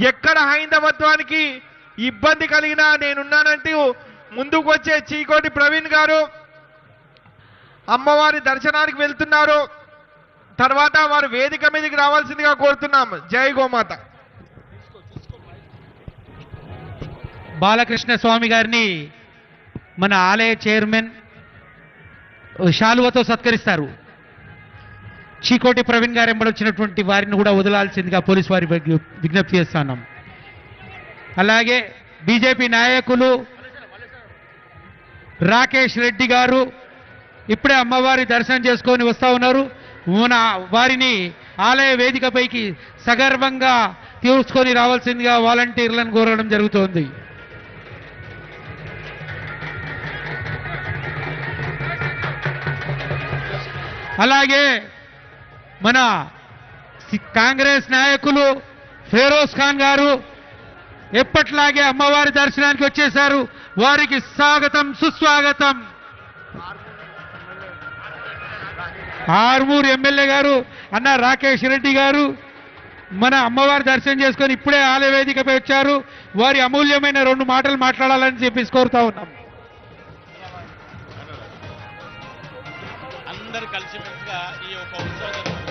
ఎక్కడ హైందవత్వానికి ఇబ్బంది కలిగినా నేనున్నానంటూ ముందుకు వచ్చే చీకోటి ప్రవీణ్ గారు అమ్మవారి దర్శనానికి వెళ్తున్నారు. తర్వాత వారు వేదిక మీదకి రావాల్సిందిగా కోరుతున్నాం. జై గోమాత. బాలకృష్ణ స్వామి గారిని మన ఆలయ చైర్మన్ శాలువతో సత్కరిస్తారు. చీకోటి ప్రవీణ్ గారు ఎంబడొచ్చినటువంటి వారిని కూడా వదలాల్సిందిగా పోలీసు వారి విజ్ఞప్తి చేస్తున్నాం. అలాగే బీజేపీ నాయకులు రాకేష్ రెడ్డి గారు ఇప్పుడే అమ్మవారి దర్శనం చేసుకొని వస్తూ ఉన్నారు. మన వారిని ఆలయ వేదికపైకి సగర్వంగా తీసుకొని రావాల్సిందిగా వాలంటీర్లను కోరడం జరుగుతోంది. అలాగే మన కాంగ్రెస్ నాయకులు ఫెరోజ్ ఖాన్ గారు ఎప్పట్లాగే అమ్మవారి దర్శనానికి వచ్చేశారు. వారికి స్వాగతం సుస్వాగతం. ఆర్మూరు ఎమ్మెల్యే గారు అన్న రాకేష్ రెడ్డి గారు మన అమ్మవారి దర్శనం చేసుకొని ఇప్పుడే ఆలయ వేదికపై వచ్చారు. వారి అమూల్యమైన రెండు మాటలు మాట్లాడాలని చెప్పేసి కోరుతా ఉన్నాం. అందరు కలిసిమెలిసిగా ఈ యొక్క ఉత్సవం